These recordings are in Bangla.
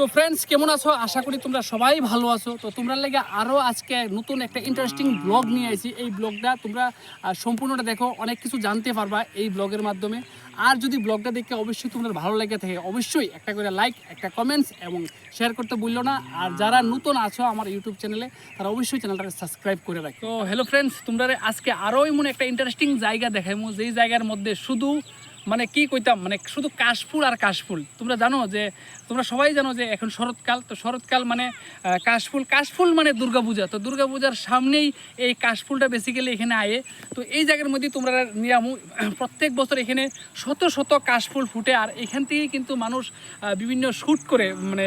তো ফ্রেন্ডস কেমন আছো? আশা করি তোমরা সবাই ভালো আছো। তো তোমরা লেগে আরও আজকে নতুন একটা ইন্টারেস্টিং ব্লগ নিয়ে আইছি। এই ব্লগটা তোমরা সম্পূর্ণটা দেখো, অনেক কিছু জানতে পারবা এই ব্লগের মাধ্যমে। আর যদি ব্লগটা দেখে অবশ্যই তোমাদের ভালো লেগে থাকে, অবশ্যই একটা করে লাইক একটা কমেন্টস এবং শেয়ার করতে ভুললো না। আর যারা নতুন আছো আমার ইউটিউব চ্যানেলে তারা অবশ্যই চ্যানেলটাকে সাবস্ক্রাইব করে রাখো। তো হ্যালো ফ্রেন্ডস তোমরা আজকে আরও এমন একটা ইন্টারেস্টিং জায়গা দেখাইমু। যেই জায়গার মধ্যে শুধু মানে কি কইতাম? মানে শুধু কাশফুল আর কাশফুল। তোমরা জানো যে, তোমরা সবাই জানো যে এখন শরৎকাল, তো শরৎকাল মানে কাশফুল। কাশফুল মানে দুর্গাপূজা। তো দুর্গাপূজার সামনেই এই কাশফুলটা বেসিক্যালি এখানে আয়ে। তো এই জায়গার মধ্যে তোমরা নিয়ামু প্রত্যেক বছর এখানে শত শত কাশফুল ফুটে। আর এখান থেকেই কিন্তু মানুষ বিভিন্ন শ্যুট করে মানে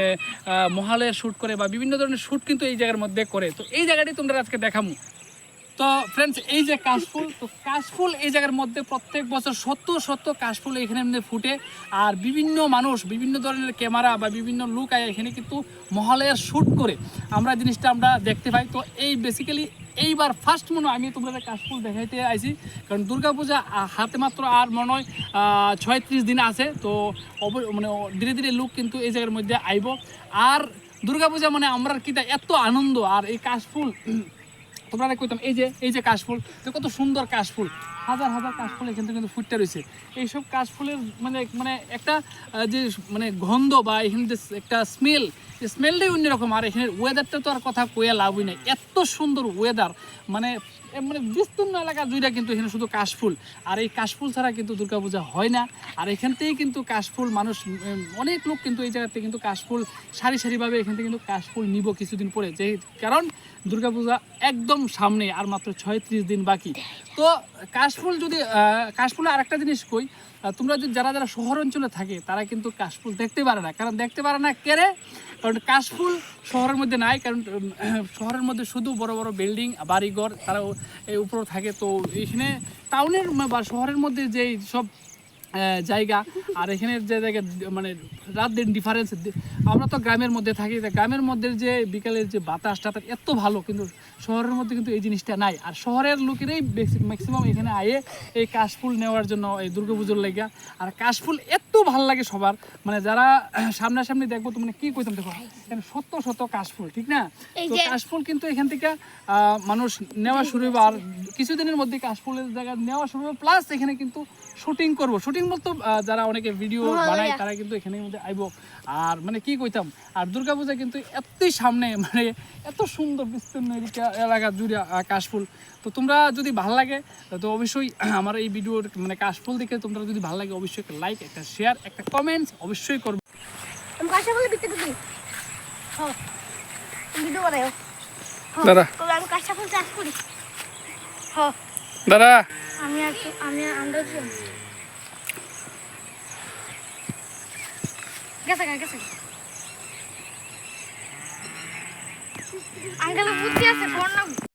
মহালয়ের শ্যুট করে বা বিভিন্ন ধরনের শ্যুট কিন্তু এই জায়গার মধ্যে করে। তো এই জায়গাটি তোমরা আজকে দেখামু। তো ফ্রেন্ডস এই যে কাশফুল, তো কাশফুল এই জায়গার মধ্যে প্রত্যেক বছর শত শত কাশফুল এখানে ফুটে। আর বিভিন্ন মানুষ, বিভিন্ন ধরনের ক্যামেরা বা বিভিন্ন লুক আয় এখানে কিন্তু মহালয়ার শ্যুট করে। আমরা জিনিসটা আমরা দেখতে পাই। তো এই বেসিক্যালি এইবার ফার্স্ট মনে আমি তোমরা কাশফুল দেখাইতে আইছি। কারণ দুর্গাপূজা হাতে মাত্র আর মনে হয় ছয়ত্রিশ দিন আছে। তো মানে ধীরে ধীরে লোক কিন্তু এই জায়গার মধ্যে আইব। আর দুর্গাপূজা মানে আমরা কিটা এত আনন্দ। আর এই কাশফুল তোমরা কইতাম এই যে এই যে কাশফুল তো কত সুন্দর কাশফুল। হাজার হাজার কাশফুল এখান থেকে কিন্তু ফুটতে রয়েছে। এইসব কাশফুলের মানে মানে একটা যে মানে গন্ধ বা এখানে যে একটা স্মেল স্মেলটাই অন্যরকম। আর এখানে ওয়েদারটা তো আর কথা কয়ে লাভই নাই। এত সুন্দর ওয়েদার মানে মানে বিস্তীর্ণ এলাকা জুড়ে কিন্তু এখানে শুধু কাশফুল আর এই কাশফুল ছাড়া কিন্তু দুর্গাপূজা হয় না। আর এখান থেকেই কিন্তু কাশফুল মানুষ অনেক লোক কিন্তু এই জায়গাতে কিন্তু কাশফুল সারি সারিভাবে এখান থেকে কিন্তু কাশফুল নিব কিছুদিন পরে। যে কারণ দুর্গাপূজা একদম সামনে আর মাত্র ছয়ত্রিশ দিন বাকি। তো কাশফুল যদি কাশফুল আর আরেকটা জিনিস কই তোমরা যদি যারা যারা শহর অঞ্চলে থাকে, তারা কিন্তু কাশফুল দেখতে পারে না। কারণ দেখতে পারে না কেড়ে কারণ কাশফুল শহরের মধ্যে নাই, কারণ শহরের মধ্যে শুধু বড় বড় বিল্ডিং, বাড়িঘর তারা উপরে থাকে। তো এখানে টাউনের বা শহরের মধ্যে যেই সব জায়গা। আর এখানের যে জায়গা মানে রাত দিন ডিফারেন্স আমরা তো গ্রামের মধ্যে থাকি গ্রামের মধ্যে যে বিকালের যে বাতাসটা তা এত ভালো কিন্তু শহরের মধ্যে কিন্তু এই জিনিসটা নাই। আর শহরের লোকেরাই ম্যাক্সিমাম এখানে আয়ে এই কাশফুল নেওয়ার জন্য এই দুর্গাপুজোর লেগা। আর কাশফুল এত ভালো লাগে সবার। মানে যারা সামনাসামনি দেখব তো মানে কি কইতাম দেখো এখানে শত শত কাশফুল ঠিক না? তো কাশফুল কিন্তু এখান থেকে আহ, মানুষ নেওয়া শুরু হবে আর কিছুদিনের মধ্যে কাশফুলের জায়গা নেওয়া শুরু প্লাস এখানে কিন্তু শুটিং করব। শুটিং বলতে যারা অনেকে ভিডিও মহালয়া। বানায় তারা কিন্তু এখানের মধ্যে আইব। আর মানে কি কইতাম আর দুর্গাপূজা কিন্তু এতই সামনে মানে এত সুন্দর বিস্তীর্ণ এরিকা- এলাকা জুড়ে কাশফুল। তো তোমরা যদি ভালো লাগে তো অবশ্যই আমার এই ভিডিওর মানে কাশফুল দেখে তোমরা যদি ভালো লাগে অবশ্যই একটা লাইক একটা শেয়ার একটা কমেন্টস অবশ্যই করবে। কাশা বলে বিতে দিবি হ্যাঁ ভিডিও বানাও হ্যাঁ, দাদা। আমি কাশা ফুল চাষ করি? হ্যাঁ দাদা। আমি আমি আন্দাজ গেছে গেছে আঙ্কেল বুদ্ধি আছে ফোন